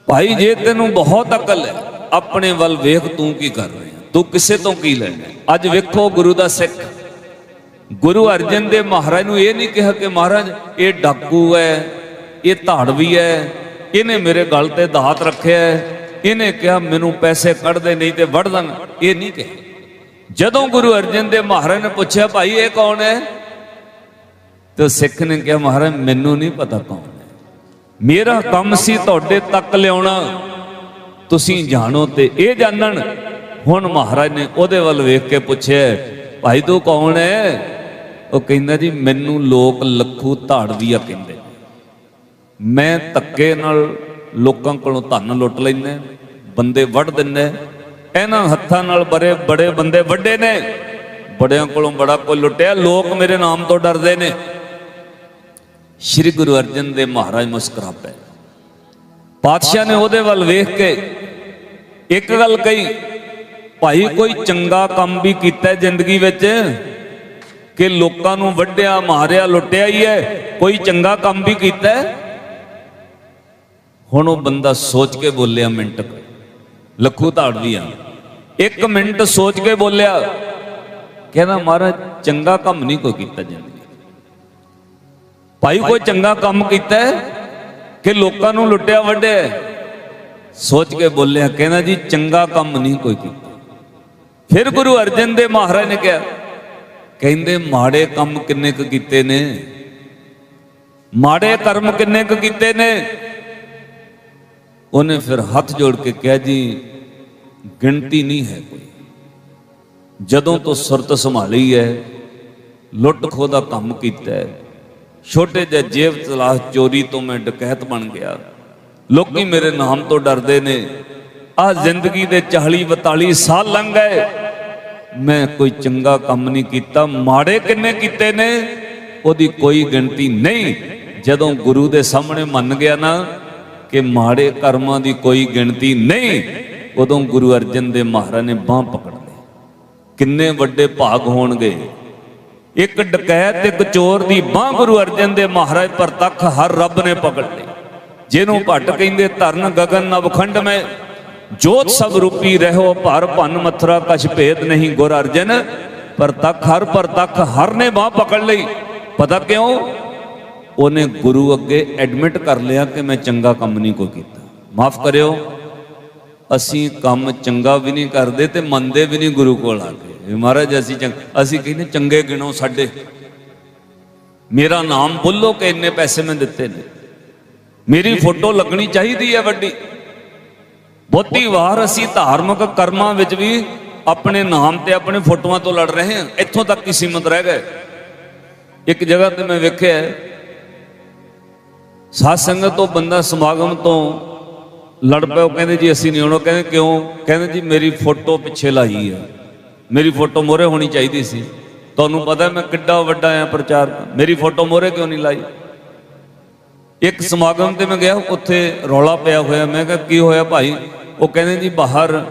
ਭਾਈ, ਜੇ ਤੈਨੂੰ ਬਹੁਤ ਅਕਲ ਹੈ, ਆਪਣੇ ਵੱਲ ਵੇਖ ਤੂੰ ਕੀ ਕਰ ਰਿਹਾ। ਤੂੰ ਕਿਸੇ ਤੋਂ ਕੀ ਲੈਣਾ? ਅੱਜ ਵੇਖੋ ਗੁਰੂ ਦਾ ਸਿੱਖ। ਗੁਰੂ ਅਰਜਨ ਦੇਵ ਮਹਾਰਾਜ ਨੂੰ ਇਹ ਨਹੀਂ ਕਿਹਾ ਕਿ ਮਹਾਰਾਜ, ਇਹ ਡਾਕੂ ਹੈ, ਇਹ ਧਾੜਵੀ ਹੈ ਇਹਨੇ ਮੇਰੇ ਗਲ ਤੇ ਦਾਤ ਰੱਖਿਆ ਇਹਨੇ ਕਿਹਾ, ਮੈਨੂੰ ਪੈਸੇ ਕੱਢ ਦੇ, ਨਹੀਂ ਤੇ ਵੜ ਦਾਂ ਇਹ ਨਹੀਂ ਕਿਹਾ। ਜਦੋਂ ਗੁਰੂ ਅਰਜਨ ਦੇ ਮਹਾਰਾਜ ਨੇ ਪੁੱਛਿਆ, ਭਾਈ, ਇਹ ਕੌਣ ਹੈ? ਤੇ ਸਿੱਖ ਨੇ ਕਿਹਾ, ਮਹਾਰਾਜ, ਮੈਨੂੰ ਨਹੀਂ ਪਤਾ ਕੌਣ ਹੈ। ਮੇਰਾ ਕੰਮ ਸੀ ਤੁਹਾਡੇ ਤੱਕ ਲਿਆਉਣਾ। ਤੁਸੀਂ ਜਾਣੋ ਤੇ ਇਹ ਜਾਣਨ। ਹੁਣ ਮਹਾਰਾਜ ਨੇ ਉਹਦੇ ਵੱਲ ਵੇਖ ਕੇ ਪੁੱਛਿਆ, ਭਾਈ, ਤੂੰ ਕੌਣ ਹੈ? ਉਹ ਕਹਿੰਦਾ, ਜੀ, ਮੈਨੂੰ ਲੋਕ ਲੱਖੂ ਧਾੜਵੀਆ ਕਹਿੰਦੇ। ਮੈਂ ਧੱਕੇ ਨਾਲ ਲੋਕਾਂ ਕੋਲੋਂ ਧਨ ਲੁੱਟ ਲੈਂਦਾ, ਬੰਦੇ ਵੱਢ ਦਿੰਦਾ, ਇਹਨਾਂ ਹੱਥਾਂ ਨਾਲ ਬੜੇ ਬੜੇ ਬੰਦੇ ਵੱਡੇ ਨੇ। ਬੜਿਆਂ ਕੋਲੋਂ ਬੜਾ ਕੋਈ ਲੁੱਟਿਆ, ਲੋਕ ਮੇਰੇ ਨਾਮ ਤੋਂ ਡਰਦੇ ਨੇ। ਸ੍ਰੀ ਗੁਰੂ ਅਰਜਨ ਦੇਵ ਮਹਾਰਾਜ ਮੁਸਕਰਾ ਪਏ ਪਾਤਸ਼ਾਹ ਨੇ ਉਹਦੇ ਵੱਲ ਵੇਖ ਕੇ ਇੱਕ ਗੱਲ ਕਹੀ, ਭਾਈ, ਕੋਈ ਚੰਗਾ ਕੰਮ ਵੀ ਕੀਤਾ ਜ਼ਿੰਦਗੀ ਵਿੱਚ, ਕਿ ਲੋਕਾਂ ਨੂੰ ਵੱਢਿਆ, ਮਾਰਿਆ, ਲੁੱਟਿਆ ਹੀ ਹੈ? ਕੋਈ ਚੰਗਾ ਕੰਮ ਵੀ ਕੀਤਾ ਹੈ? ਹੁਣ ਉਹ ਬੰਦਾ ਸੋਚ ਕੇ ਬੋਲਿਆ ਮਿੰਟ ਲੱਖੂ ਧਾੜਵੀਆ ਇੱਕ ਮਿੰਟ ਸੋਚ ਕੇ ਬੋਲਿਆ। ਕਹਿੰਦਾ, ਮਹਾਰਾਜ, ਚੰਗਾ ਕੰਮ ਨਹੀਂ ਕੋਈ ਕੀਤਾ ਜ਼ਿੰਦਗੀ ਭਾਈ, ਕੋਈ ਚੰਗਾ ਕੰਮ ਕੀਤਾ ਕਿ ਲੋਕਾਂ ਨੂੰ ਲੁੱਟਿਆ ਵੱਢਿਆ ਸੋਚ ਕੇ ਬੋਲਿਆ, ਕਹਿੰਦਾ ਜੀ, ਚੰਗਾ ਕੰਮ ਨਹੀਂ ਕੋਈ ਕੀਤਾ। ਫਿਰ ਗੁਰੂ ਅਰਜਨ ਦੇਵ ਮਹਾਰਾਜ ਨੇ ਕਿਹਾ, ਕਹਿੰਦੇ, ਮਾੜੇ ਕੰਮ ਕਿੰਨੇ ਕੁ ਕੀਤੇ ਨੇ? ਮਾੜੇ ਕਰਮ ਕਿੰਨੇ ਕੁ ਕੀਤੇ ਨੇ? ਉਹਨੇ ਫਿਰ ਹੱਥ ਜੋੜ ਕੇ ਕਿਹਾ ਜੀ, ਗਿਣਤੀ ਨਹੀਂ ਹੈ ਕੋਈ। ਜਦੋਂ ਤੋਂ ਸੁਰਤ ਸੰਭਾਲੀ ਹੈ, ਲੁੱਟ ਖੋਹ ਦਾ ਕੰਮ ਕੀਤਾ ਹੈ। ਛੋਟੇ ਜਿਹੇ ਜੇਬ ਤਲਾਸ਼ ਚੋਰੀ ਤੋਂ ਮੈਂ ਡਕੈਤ ਬਣ ਗਿਆ। ਲੋਕੀ ਮੇਰੇ ਨਾਮ ਤੋਂ ਡਰਦੇ ਨੇ। ਆ ਜ਼ਿੰਦਗੀ ਦੇ 40 42 ਸਾਲ ਲੰਘ ਗਏ। ਮੈਂ ਕੋਈ ਚੰਗਾ ਕੰਮ ਨਹੀਂ ਕੀਤਾ। ਮਾੜੇ ਕਿੰਨੇ ਕੀਤੇ ਨੇ? ਉਹਦੀ ਕੋਈ ਗਿਣਤੀ ਨਹੀਂ। ਜਦੋਂ ਗੁਰੂ ਦੇ ਸਾਹਮਣੇ ਮੰਨ ਗਿਆ ਨਾ ਕਿ ਮਾੜੇ ਕਰਮਾਂ ਦੀ ਕੋਈ ਗਿਣਤੀ ਨਹੀਂ। ਉਦੋਂ ਗੁਰੂ ਅਰਜਨ ਦੇ ਮਹਾਰਾਜ ਨੇ ਬਾਹ ਪਕੜ ਲਈ ਕਿੰਨੇ ਵੱਡੇ ਭਾਗ ਹੋਣਗੇ। ਇੱਕ ਡਕੈਤ, ਇੱਕ ਚੋਰ ਦੀ ਬਾਹ ਗੁਰੂ ਅਰਜਨ ਦੇ ਮਹਾਰਾਜ ਪ੍ਰਤੱਖ ਹਰ ਰੱਬ ਨੇ ਪਕੜ ਲਈ ਜਿਹਨੂੰ ਭੱਟ ਕਹਿੰਦੇ ਧਰਨ ਗਗਨ ਅਵਖੰਡ ਮੈਂ। ਜੋਤ ਸਭ ਰੂਪੀ ਰਹੋ ਭਰ ਭਨ ਮਥਰਾ, ਕਛ ਭੇਦ ਨਹੀਂ ਗੁਰ ਅਰਜਨ। ਪ੍ਰਤੱਖ ਹਰ ਪ੍ਰਤੱਖ ਹਰ ਨੇ ਬਾਹ ਪਕੜ ਲਈ। ਪਤਾ ਕਿਉਂ? ਉਹਨੇ ਗੁਰੂ ਅੱਗੇ ਐਡਮਿਟ ਕਰ ਲਿਆ ਕਿ ਮੈਂ ਚੰਗਾ ਕੰਮ ਨਹੀਂ ਕੋਈ ਕੀਤਾ। ਮਾਫ ਕਰਿਓ। ਅਸੀਂ ਕੰਮ ਚੰਗਾ ਵੀ ਨਹੀਂ ਕਰਦੇ ਤੇ ਮੰਨਦੇ ਵੀ ਨਹੀਂ ਗੁਰੂ ਕੋਲ ਆ ਕੇ। ਵੀ ਮਹਾਰਾਜ, ਅਸੀਂ ਚੰਗ, ਅਸੀਂ ਕਹਿੰਦੇ ਚੰਗੇ ਗਿਣੋ ਸਾਡੇ। ਮੇਰਾ ਨਾਮ ਬੋਲੋ ਕਿ ਇੰਨੇ ਪੈਸੇ ਮੈਂ ਦਿੱਤੇ ਨੇ। ਮੇਰੀ ਫੋਟੋ ਲੱਗਣੀ ਚਾਹੀਦੀ ਹੈ ਵੱਡੀ। ਬਹੁਤੀ ਵਾਰ ਅਸੀਂ ਧਾਰਮਿਕ ਕਰਮਾਂ ਵਿੱਚ ਵੀ ਆਪਣੇ ਨਾਮ ਤੇ ਆਪਣੇ ਫੋਟੋਆਂ ਤੋਂ ਲੜ ਰਹੇ ਹਾਂ। ਇੱਥੋਂ ਤੱਕ ਹੀ ਸੀਮਤ ਰਹਿ ਗਏ? ਇੱਕ ਜਗ੍ਹਾ ਤੇ ਮੈਂ ਵੇਖਿਆ ਸਾਧ ਸੰਗਤ ਤੋਂ ਬੰਦਾ ਸਮਾਗਮ ਤੋਂ ਲੜ ਪਿਆ, ਉਹ ਕਹਿੰਦੇ ਜੀ ਅਸੀਂ ਨਹੀਂ ਆਉਣਾ। ਕਹਿੰਦੇ ਕਿਉਂ? ਕਹਿੰਦੇ ਜੀ ਮੇਰੀ ਫੋਟੋ ਪਿੱਛੇ ਲਾਈ ਆ। ਮੇਰੀ ਫੋਟੋ ਮੋਰੇ ਹੋਣੀ ਚਾਹੀਦੀ ਸੀ। ਤੁਹਾਨੂੰ ਪਤਾ ਮੈਂ ਕਿੱਡਾ ਵੱਡਾ ਆ ਪ੍ਰਚਾਰ। ਮੇਰੀ ਫੋਟੋ ਮੋਰੇ ਕਿਉਂ ਨਹੀਂ ਲਾਈ? ਇੱਕ ਸਮਾਗਮ ਤੇ ਮੈਂ ਗਿਆ, ਉੱਥੇ ਰੌਲਾ ਪਿਆ ਹੋਇਆ। ਮੈਂ ਕਿਹਾ, ਕੀ ਹੋਇਆ ਭਾਈ? ਉਹ ਕਹਿੰਦੇ ਜੀ ਬਾਹਰ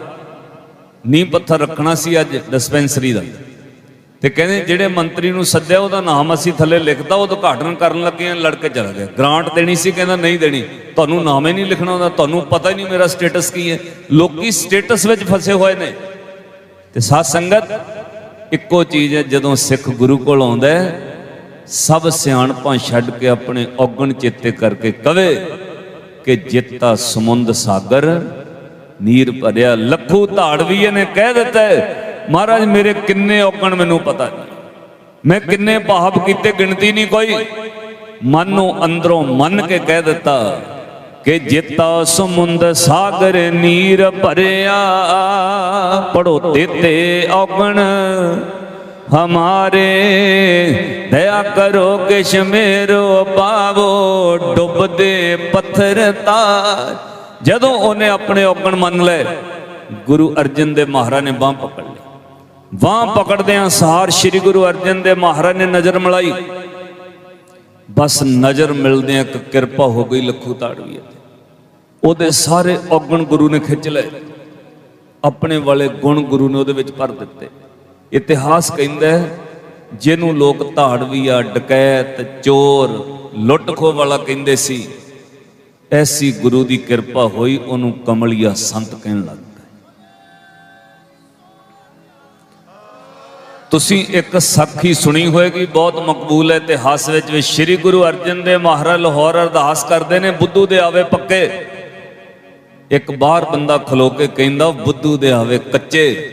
ਨੀਂਹ ਪੱਥਰ ਰੱਖਣਾ ਸੀ ਅੱਜ ਡਿਸਪੈਂਸਰੀ ਦਾ। ਤੇ ਕਹਿੰਦੇ ਜਿਹੜੇ ਮੰਤਰੀ ਨੂੰ ਸੱਦਿਆ, ਉਹਦਾ ਨਾਮ ਅਸੀਂ ਥੱਲੇ ਲਿਖਦਾ ਉਹ ਉਦਘਾਟਨ ਕਰਨ ਲੱਗੇ ਆ, ਲੜਕੇ ਚਲਾ ਗਿਆ। ਗ੍ਰਾਂਟ ਦੇਣੀ ਸੀ, ਕਹਿੰਦਾ ਨਹੀਂ ਦੇਣੀ। ਤੁਹਾਨੂੰ ਨਾਮ ਹੀ ਨਹੀਂ ਲਿਖਣਾ ਉਹਦਾ ਤੁਹਾਨੂੰ ਪਤਾ ਹੀ ਨਹੀਂ ਮੇਰਾ ਸਟੇਟਸ ਕੀ ਹੈ। ਲੋਕੀ ਸਟੇਟਸ ਵਿੱਚ ਫਸੇ ਹੋਏ ਨੇ। ਤੇ ਸਾਧ ਸੰਗਤ, ਇੱਕੋ ਚੀਜ਼ ਹੈ, ਜਦੋਂ ਸਿੱਖ ਗੁਰੂ ਕੋਲ ਆਉਂਦਾ ਸਭ ਸਿਆਣਪਾਂ ਛੱਡ ਕੇ ਆਪਣੇ ਔਗਣ ਚੇਤੇ ਕਰਕੇ ਕਵੇ ਕਿ ਜਿੱਤਾ ਸਮੁੰਦ ਸਾਗਰ, ਨੀਰ ਭਰਿਆ, ਲੱਖੂ ਧਾੜਵੀਏ ਨੇ ਕਹਿ ਦਿੱਤਾ ਮਹਾਰਾਜ, ਮੇਰੇ ਕਿੰਨੇ ਔਕਣ ਮੈਨੂੰ ਪਤਾ ਨਹੀਂ। ਮੈਂ ਕਿੰਨੇ ਪਾਪ ਕੀਤੇ, ਗਿਣਤੀ ਨਹੀਂ ਕੋਈ। ਮਨ ਨੂੰ ਅੰਦਰੋਂ ਮੰਨ ਕੇ ਕਹਿ ਦਿੱਤਾ ਕਿ ਜਿੱਤਾ ਸਮੁੰਦ ਸਾਗਰ ਨੀਰ ਭਰਿਆ। ਪੜੋ ਤੇਤੇ ਔਗਣ। ਹਮਾਰੇ, ਦਇਆ ਕਰੋ ਕਿਛ ਮੇਰੋ ਪਾਵੋ ਡੁੱਬਦੇ ਪੱਥਰ ਤਾਰ। ਜਦੋਂ ਉਹਨੇ ਆਪਣੇ ਔਗਣ ਮੰਨ ਲਏ, ਗੁਰੂ ਅਰਜਨ ਦੇ ਮਹਾਰਾਜ ਨੇ ਬਾਹ ਪਕੜ ਲਈ। ਬਾਹ ਪਕੜਦਿਆਂ ਸਾਰ ਸ੍ਰੀ ਗੁਰੂ ਅਰਜਨ ਦੇ ਮਹਾਰਾਜ ਨੇ ਨਜ਼ਰ ਮਿਲਾਈ। ਬਸ ਨਜ਼ਰ ਮਿਲਦਿਆਂ ਇੱਕ ਕਿਰਪਾ ਹੋ ਗਈ ਲੱਖੂ ਤਾੜਵੀਏ ਤੇ ਉਹਦੇ ਸਾਰੇ ਔਗਣ ਗੁਰੂ ਨੇ ਖਿੱਚ ਲਏ। ਆਪਣੇ ਵਾਲੇ ਗੁਣ ਗੁਰੂ ਨੇ ਉਹਦੇ ਵਿੱਚ ਭਰ ਦਿੱਤੇ। ਇਤਿਹਾਸ ਕਹਿੰਦਾ ਹੈ, ਜਿਹਨੂੰ ਲੋਕ ਧਾੜਵੀਆ ਡਕੈਤ ਚੋਰ ਲੁੱਟ ਖੋਹ ਵਾਲਾ ਕਹਿੰਦੇ ਸੀ ਐਸੀ ਗੁਰੂ ਦੀ ਕਿਰਪਾ ਹੋਈ ਉਹਨੂੰ ਕਮਲੀਆ ਸੰਤ ਕਹਿਣ ਲੱਗ ਤੁਸੀਂ ਇੱਕ ਸਾਖੀ ਸੁਣੀ ਹੋਏਗੀ, ਬਹੁਤ ਮਕਬੂਲ ਹੈ ਇਤਿਹਾਸ ਵਿੱਚ ਵੀ। ਸ੍ਰੀ ਗੁਰੂ ਅਰਜਨ ਦੇ ਮਹਾਰਾ ਲਾਹੌਰ ਅਰਦਾਸ ਕਰਦੇ ਨੇ, ਬੁੱਧੂ ਦੇ ਆਵੇ ਪੱਕੇ। ਇੱਕ ਬਾਹਰ ਬੰਦਾ ਖਲੋ ਕੇ ਕਹਿੰਦਾ, ਬੁੱਧੂ ਦੇ ਆਵੇ ਕੱਚੇ।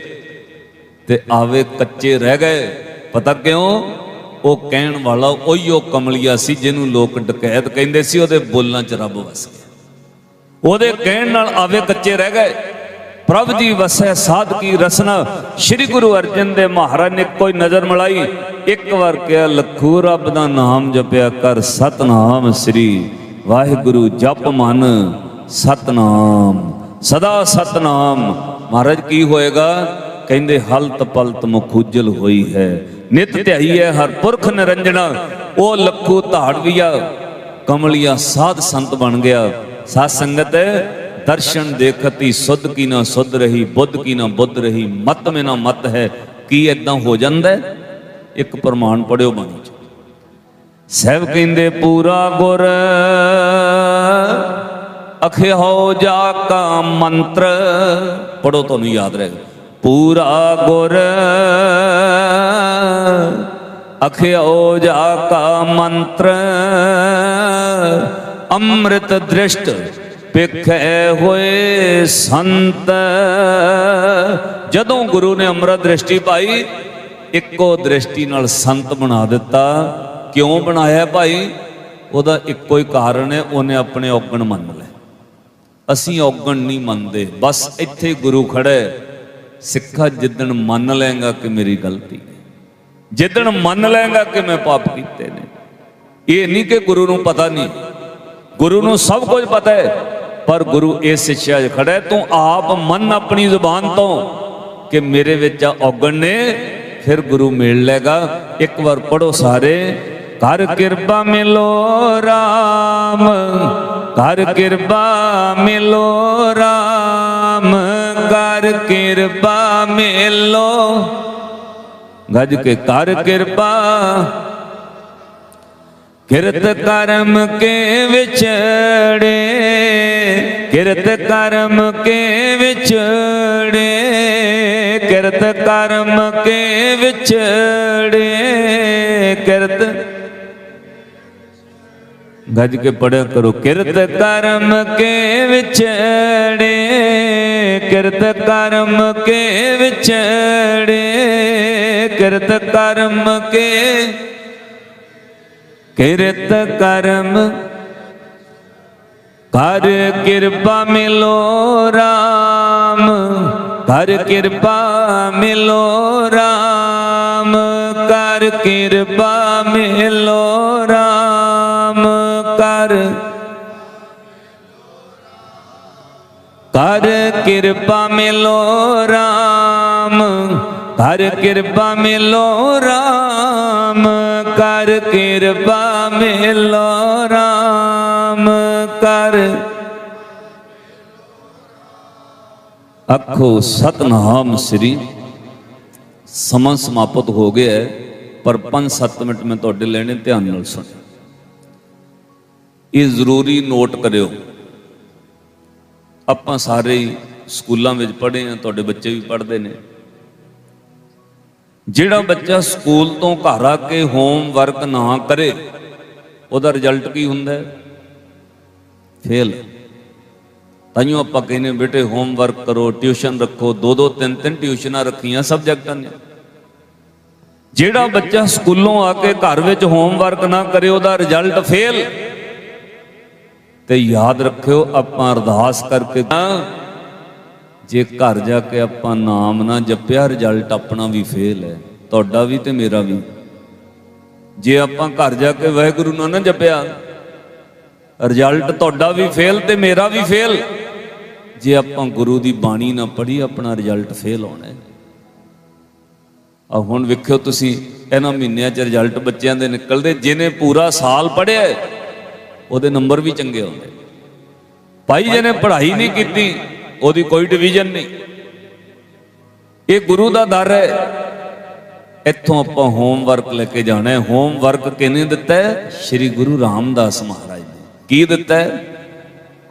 ਤੇ ਆਵੇ ਕੱਚੇ ਰਹਿ ਗਏ। ਪਤਾ ਕਿਉਂ? ਉਹ ਕਹਿਣ ਵਾਲਾ ਉਹੀਓ ਉਹ ਕਮਲੀਆ ਸੀ ਜਿਹਨੂੰ ਲੋਕ ਡਕੈਤ ਕਹਿੰਦੇ ਸੀ, ਉਹਦੇ ਬੋਲਾਂ 'ਚ ਰੱਬ ਵਸ ਗਿਆ। ਉਹਦੇ ਕਹਿਣ ਨਾਲ ਆਵੇ ਕੱਚੇ ਰਹਿ ਗਏ। ਪ੍ਰਭ ਜੀ ਵਸੈ ਸਾਧ ਕੀ ਰਸਨਾ। ਸ੍ਰੀ ਗੁਰੂ ਅਰਜਨ ਦੇ ਮਹਾਰਾਜ ਨੇ ਕੋਈ ਨਜ਼ਰ ਮਲਾਈ। ਇੱਕ ਵਾਰ ਕਿਹਾ, ਲੱਖੂ ਰੱਬ ਦਾ ਨਾਮ ਜਪਿਆ ਕਰ, ਸਤਨਾਮ ਸ੍ਰੀ ਵਾਹਿਗੁਰੂ, ਜਪ ਮਨ ਸਤਨਾਮ। ਸਦਾ ਸਤਨਾਮ। ਮਹਾਰਾਜ, ਕੀ ਹੋਏਗਾ? ਕਹਿੰਦੇ, ਹਲਤ ਪਲਤ ਮੁਖੁਜਲ ਹੋਈ ਹੈ। ਨਿਤ ਧਿਆਈ ਹੈ ਹਰ ਪੁਰਖ ਨਿਰੰਜਣਾ। ਉਹ ਲੱਖੂ ਧਾੜਵੀਆ ਕਮਲੀਆ ਸਾਧ ਸੰਤ ਬਣ ਗਿਆ। ਸਾਧ ਸੰਗਤ ਦਰਸ਼ਨ ਦੇਖਤੀ ਸੁਧ ਕੀ ਨਾ ਸੁਧ ਰਹੀ, ਬੁੱਧ ਕੀ ਨਾ ਬੁੱਧ ਰਹੀ, ਮਤ ਮੇ ਨਾ ਮਤ ਹੈ, ਕੀ ਇਦਾਂ ਹੋ ਜਾਂਦਾ ਇੱਕ ਪ੍ਰਮਾਣ ਪੜਿਓ ਬਾਣੀ ਚ। ਸਹਿਬ ਕਹਿੰਦੇ, ਪੂਰਾ ਗੁਰ ਅਖਿਓ ਜਾ ਕਾ ਮੰਤਰ। ਪੜੋ ਤੁਹਾਨੂੰ ਯਾਦ ਰਹੇਗਾ ਪੂਰਾ ਗੁਰ ਅਖਿਓ ਜਾ ਕਾ ਮੰਤਰ। ਅੰਮ੍ਰਿਤ ਦ੍ਰਿਸ਼ਟ। ਪਿਖੇ ਹੋਏ ਸੰਤ। ਜਦੋਂ ਗੁਰੂ ਨੇ ਅੰਮ੍ਰਿਤ ਦ੍ਰਿਸ਼ਟੀ ਪਾਈ, ਇੱਕੋ ਦ੍ਰਿਸ਼ਟੀ ਨਾਲ ਸੰਤ ਬਣਾ ਦਿੱਤਾ। ਕਿਉਂ ਬਣਾਇਆ ਭਾਈ? ਉਹਦਾ ਇੱਕੋ ਹੀ ਕਾਰਨ ਹੈ, ਉਹਨੇ ਆਪਣੇ ਔਗਣ ਮੰਨ ਲਏ। ਅਸੀਂ ਔਗਣ ਨਹੀਂ ਮੰਨਦੇ, ਬਸ ਇੱਥੇ ਗੁਰੂ ਖੜਾ ਹੈ। ਸਿੱਖਾ ਜਿੱਦਣ ਮੰਨ ਲੈਂਗਾ ਕਿ ਮੇਰੀ ਗਲਤੀ ਹੈ। ਜਿੱਦਣ ਮੰਨ ਲੈਂਗਾ ਕਿ ਮੈਂ ਪਾਪ ਕੀਤੇ ਨੇ। ਇਹ ਨਹੀਂ ਕਿ ਗੁਰੂ ਨੂੰ ਪਤਾ ਨਹੀਂ। ਗੁਰੂ ਨੂੰ ਸਭ ਕੁਝ ਪਤਾ ਹੈ। ਪਰ ਗੁਰੂ ਇਸ ਸਿੱਖਿਆ 'ਚ ਖੜਾ ਤੂੰ ਆਪ ਮੰਨ ਆਪਣੀ ਜ਼ੁਬਾਨ ਤੋਂ ਕਿ ਮੇਰੇ ਵਿੱਚ ਆ ਔਗਣ ਨੇ, ਫਿਰ ਗੁਰੂ ਮਿਲ ਲੇਗਾ ਇੱਕ ਵਾਰ ਪੜੋ ਸਾਰੇ ਕਰ ਕਿਰਪਾ ਮਿਲੋ RAM ਕਰ ਕਿਰਪਾ ਮਿਲੋ RAM ਕਰ ਕਿਰਪਾ ਮਿਲੋ। ਗੱਜ ਕੇ ਕਰ ਕਿਰਪਾ ਕਿਰਤ ਕਰਮ ਕੇ ਵਿਛੜੇ, ਕਿਰਤ ਕਰਮ ਕੇ ਵਿਛੜੇ, ਕਿਰਤ ਕਰਮ ਕੇ ਵਿਛੜੇ, ਕਿਰਤ ਗੱਜ ਕੇ ਪੜਿਆ ਕਰੋ, ਕਿਰਤ ਕਰਮ ਕੇ ਵਿਛੜੇ, ਕਿਰਤ ਕਰਮ ਕੇ ਵਿਛੜੇ, ਕਿਰਤ ਕਰਮ ਕੇ ਕਿਰਤ ਕਰਮ ਕਰ ਕਿਰਪਾ ਮਿਲੋ RAM ਕਰ ਕਿਰਪਾ ਮਿਲੋ RAM ਕਰ ਕਿਰਪਾ ਮਿਲੋ RAM ਕਰ ਕਰ ਕਿਰਪਾ ਮਿਲੋ RAM ਕਰ ਕਿਰਪਾ ਮਿਲੋ RAM ਕਰ ਕਿਰਪਾ ਮਿਲੋ RAM ਕਰ। ਅੱਖੋ ਸਤਨਾਮ ਸ੍ਰੀ। ਸਮਾਂ ਸਮਾਪਤ ਹੋ ਗਿਆ ਹੈ, ਪਰ 5-7 ਮਿੰਟ ਮੈਂ ਤੁਹਾਡੇ ਲੈਣੇ ਧਿਆਨ ਨਾਲ ਸੁਣ। ਇਹ ਜ਼ਰੂਰੀ ਨੋਟ ਕਰਿਓ। ਆਪਾਂ ਸਾਰੇ ਸਕੂਲਾਂ ਵਿੱਚ ਪੜ੍ਹੇ ਆ ਤੁਹਾਡੇ ਬੱਚੇ ਵੀ ਪੜ੍ਹਦੇ ਨੇ। ਜਿਹੜਾ ਬੱਚਾ ਸਕੂਲ ਤੋਂ ਘਰ ਆ ਕੇ ਹੋਮਵਰਕ ਨਾ ਕਰੇ, ਉਹਦਾ ਰਿਜ਼ਲਟ ਕੀ ਹੁੰਦਾ? ਹੈ ਫੇਲ ਤਾਈਓ ਆਪਾਂ ਕਹਿੰਦੇ ਬੇਟੇ ਹੋਮਵਰਕ ਕਰੋ ਟਿਊਸ਼ਨ ਰੱਖੋ ਦੋ ਦੋ ਤਿੰਨ ਤਿੰਨ ਟਿਊਸ਼ਨਾਂ ਰੱਖੀਆਂ ਸਬਜੈਕਟਾਂ ਨੇ। ਜਿਹੜਾ ਬੱਚਾ ਸਕੂਲੋਂ ਆ ਕੇ ਘਰ ਵਿੱਚ ਹੋਮਵਰਕ ਨਾ ਕਰੇ, ਉਹਦਾ ਰਿਜ਼ਲਟ ਫੇਲ ਤੇ ਯਾਦ ਰੱਖਿਓ, ਆਪਾਂ ਅਰਦਾਸ ਕਰਕੇ ਜੇ ਘਰ ਜਾ ਕੇ ਆਪਾਂ ਨਾਮ ਨਾ ਜਪਿਆ ਰਿਜ਼ਲਟ ਆਪਣਾ ਵੀ ਫੇਲ ਹੈ। ਤੁਹਾਡਾ ਵੀ ਤੇ ਮੇਰਾ ਵੀ। ਜੇ ਆਪਾਂ ਘਰ ਜਾ ਕੇ ਵਾਹਿਗੁਰੂ ਨਾ ਨਾ ਜਪਿਆ ਰਿਜ਼ਲਟ ਤੁਹਾਡਾ ਵੀ ਫੇਲ ਤੇ ਮੇਰਾ ਵੀ ਫੇਲ ਜੇ ਆਪਾਂ ਗੁਰੂ ਦੀ ਬਾਣੀ ਨਾ ਪੜ੍ਹੀ, ਆਪਣਾ ਰਿਜ਼ਲਟ ਫੇਲ ਹੋਣਾ ਹੈ। ਆ ਹੁਣ ਵੇਖਿਓ ਤੁਸੀਂ, ਇਹਨਾਂ ਮਹੀਨਿਆਂ 'ਚ ਰਿਜ਼ਲਟ ਬੱਚਿਆਂ ਦੇ ਨਿਕਲਦੇ, ਜਿਹਨੇ ਪੂਰਾ ਸਾਲ ਪੜ੍ਹਿਆ ਉਹਦੇ ਨੰਬਰ ਵੀ ਚੰਗੇ ਆਉਂਦੇ ਭਾਈ, ਜਿਹਨੇ ਪੜ੍ਹਾਈ ਨਹੀਂ ਕੀਤੀ ਉਹਦੀ ਕੋਈ ਡਿਵੀਜ਼ਨ ਨਹੀਂ। ਇਹ ਗੁਰੂ ਦਾ ਦਰ ਹੈ। ਇੱਥੋਂ ਆਪਾਂ ਹੋਮਵਰਕ ਲੈ ਕੇ ਜਾਣਾ ਹੈ। ਹੋਮਵਰਕ ਕਿਹਨੇ ਦਿੱਤਾ ਹੈ? ਸ੍ਰੀ ਗੁਰੂ ਰਾਮਦਾਸ ਮਹਾਰਾਜ ਨੇ। ਕੀ ਦਿੱਤਾ ਹੈ?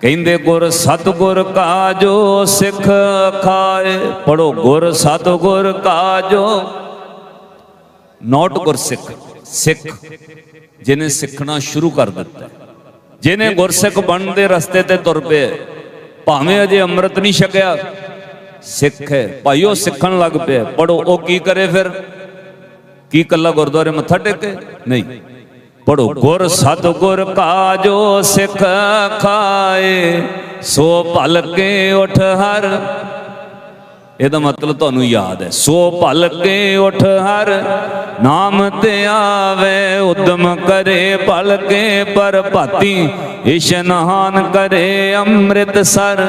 ਕਹਿੰਦੇ, ਗੁਰ ਸਤਗੁਰ ਕਾਜੋ ਸਿੱਖ ਖਾਏ ਪੜੋ ਗੁਰ ਸਤਗੁਰ ਕਾਜੋ ਨੋਟ ਗੁਰ ਸਿੱਖ। ਸਿੱਖ ਜਿਹਨੇ ਸਿੱਖਣਾ ਸ਼ੁਰੂ ਕਰ ਦਿੱਤਾ। ਹੈ। ਜਿਹਨੇ ਗੁਰਸਿੱਖ ਬਣਨ ਦੇ ਰਸਤੇ ਤੇ ਤੁਰ ਪਿਆ। ਭਾਵੇਂ ਅਜੇ ਅੰਮ੍ਰਿਤ ਨਹੀਂ ਛਕਿਆ, ਸਿੱਖ ਹੈ। ਭਾਈ, ਉਹ ਸਿੱਖਣ ਲੱਗ ਪਿਆ। ਪੜੋ ਉਹ ਕੀ ਕਰੇ ਫਿਰ? ਕੀ ਕੱਲਾ ਗੁਰਦੁਆਰੇ ਮੱਥਾ ਟੇਕੇ? ਨਹੀਂ। ਪੜੋ ਗੁਰ ਸਤਗੁਰ ਕਾਜੋ ਸਿੱਖ ਖਾਏ, ਸੋ ਭਲਕੇ ਉਠ ਹਰ ਇਹਦਾ ਮਤਲਬ ਤੁਹਾਨੂੰ ਯਾਦ ਹੈ। ਸੋ ਭਲ ਕੇ ਉਠ ਹਰ, ਨਾਮ ਤੇ ਆਵੇ, ਉਦਮ ਕਰੇ, ਭਲ ਪਰ ਭਾਤੀ ਇਸ਼ਨਾਨ ਕਰੇ ਅੰਮ੍ਰਿਤ ਸਰ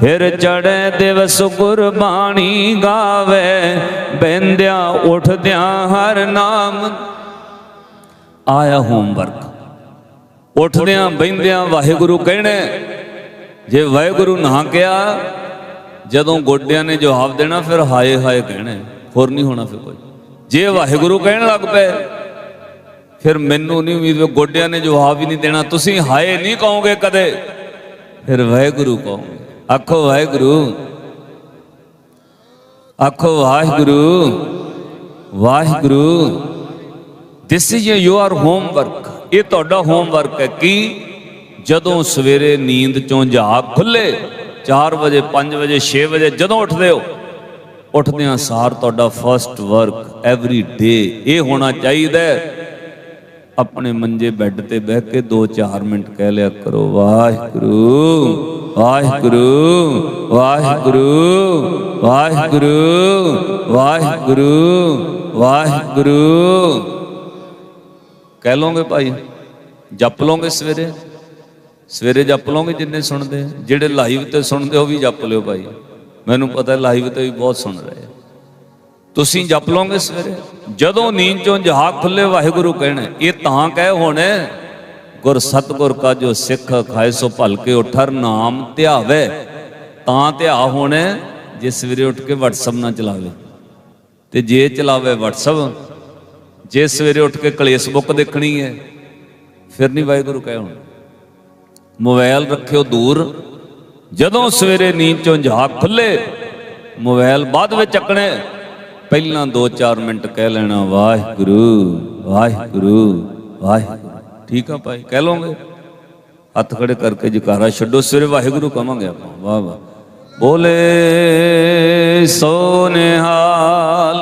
ਫਿਰ ਚੜੈ ਦਿਵਸ ਗੁਰਬਾਣੀ ਗਾਵੇ ਬੈੰਦਿਆਂ ਉਠਦਿਆਂ ਹਰ ਨਾਮ। ਆਇਆ ਹੋਮਵਰਕ ਉੱਠਦਿਆਂ ਬੈੰਦਿਆਂ ਵਾਹਿਗੁਰੂ ਕਹਿਣਾ, ਜੇ ਵਾਹਿਗੁਰੂ ਨਾ ਕਿਹਾ ਜਦੋਂ ਗੋਡਿਆਂ ਨੇ ਜਵਾਬ ਦੇਣਾ, ਫਿਰ ਹਾਏ ਹਾਏ ਕਹਿਣਾ ਹੋਰ ਨਹੀਂ ਹੋਣਾ ਫਿਰ ਕੋਈ ਜੇ ਵਾਹਿਗੁਰੂ ਕਹਿਣ ਲੱਗ ਪਏ, ਫਿਰ ਮੈਨੂੰ ਨਹੀਂ ਉਮੀਦ ਗੋਡਿਆਂ ਨੇ ਜਵਾਬ ਹੀ ਨਹੀਂ ਦੇਣਾ। ਤੁਸੀਂ ਹਾਏ ਨਹੀਂ ਕਹੋਗੇ ਕਦੇ, ਫਿਰ ਵਾਹਿਗੁਰੂ ਕਹੋਗੇ। ਆਖੋ ਵਾਹਿਗੁਰੂ ਆਖੋ Waheguru Waheguru this is your homework ਇਹ ਤੁਹਾਡਾ ਹੋਮਵਰਕ ਹੈ ਕਿ ਜਦੋਂ ਸਵੇਰੇ ਨੀਂਦ ਚੋਂ ਜਾਗ ਖੁੱਲੇ 4 ਵਜੇ 5 ਵਜੇ 6 ਵਜੇ ਜਦੋਂ ਉੱਠਦੇ ਹੋ ਉੱਠਦਿਆਂ ਸਾਰ ਤੁਹਾਡਾ ਫਰਸਟ ਵਰਕ ਐਵਰੀ ਡੇ ਇਹ ਹੋਣਾ ਚਾਹੀਦਾ ਆਪਣੇ ਮੰਜੇ ਬੈੱਡ ਤੇ ਬਹਿ ਕੇ 2-4 ਮਿੰਟ ਕਹਿ ਲਿਆ ਕਰੋ, ਵਾਹਿਗੁਰੂ ਵਾਹਿਗੁਰੂ ਵਾਹਿਗੁਰੂ ਵਾਹਿਗੁਰੂ ਵਾਹਿਗੁਰੂ ਵਾਹਿਗੁਰੂ। ਕਹਿ ਲੋਗੇ ਭਾਈ? ਜਪ ਲੋਗੇ ਸਵੇਰੇ? ਸਵੇਰੇ ਜਪ ਲੋਗੇ ਜਿੰਨੇ ਸੁਣਦੇ ਜਿਹੜੇ ਲਾਈਵ ਤੇ ਸੁਣਦੇ ਉਹ ਵੀ ਜਪ ਲਿਓ ਭਾਈ। ਮੈਨੂੰ ਪਤਾ ਲਾਈਵ ਤੇ ਵੀ ਬਹੁਤ ਸੁਣ ਰਹੇ ਤੁਸੀਂ ਜਪ ਲਓਗੇ ਸਵੇਰੇ? ਜਦੋਂ ਨੀਂਦ ਚੋਂ ਜਹਾ ਖੁੱਲੇ ਵਾਹਿਗੁਰੂ ਕਹਿਣਾ, ਇਹ ਤਾਂ ਕਹਿ ਹੋਣੇ, ਗੁਰ ਸਤਗੁਰ ਕਾ ਜੋ ਸਿੱਖ ਖਾਏ, ਸੋ ਭਲ ਕੇ ਉਠਰ, ਨਾਮ ਧਿਆਵੇ। ਤਾਂ ਧਿਆ ਹੋਣੇ, ਜੇ ਸਵੇਰੇ ਉੱਠ ਕੇ WhatsApp ਨਾ ਚਲਾਵੇ। ਤੇ ਜੇ ਚਲਾਵੇ WhatsApp, ਜੇ ਸਵੇਰੇ ਉੱਠ ਕੇ ਕਲੇਸ਼ ਬੁੱਕ ਦੇਖਣੀ ਹੈ, ਫਿਰ ਨਹੀਂ ਵਾਹਿਗੁਰੂ ਕਹਿ ਹੁਣ। ਮੋਬਾਈਲ ਰੱਖਿਓ ਦੂਰ। ਜਦੋਂ ਸਵੇਰੇ ਨੀਂਦ ਚੋਂ ਝਾਕ ਖੁੱਲੇ, ਮੋਬਾਈਲ ਬਾਅਦ ਵਿੱਚ ਚੱਕਣੇ। ਪਹਿਲਾਂ 2-4 ਮਿੰਟ ਕਹਿ ਲੈਣਾ, ਵਾਹਿਗੁਰੂ ਵਾਹਿਗੁਰੂ ਵਾਹਿਗੁਰੂ। ਠੀਕ ਆ ਭਾਈ, ਕਹਿ ਲਓਗੇ? ਹੱਥ ਖੜੇ ਕਰਕੇ ਜਕਾਰਾ ਛੱਡੋ, ਸਵੇਰੇ ਵਾਹਿਗੁਰੂ ਕਵਾਂਗੇ ਆਪਾਂ। ਵਾਹ ਵਾਹ। ਬੋਲੇ, ਸੋਨਿਹਾਲ।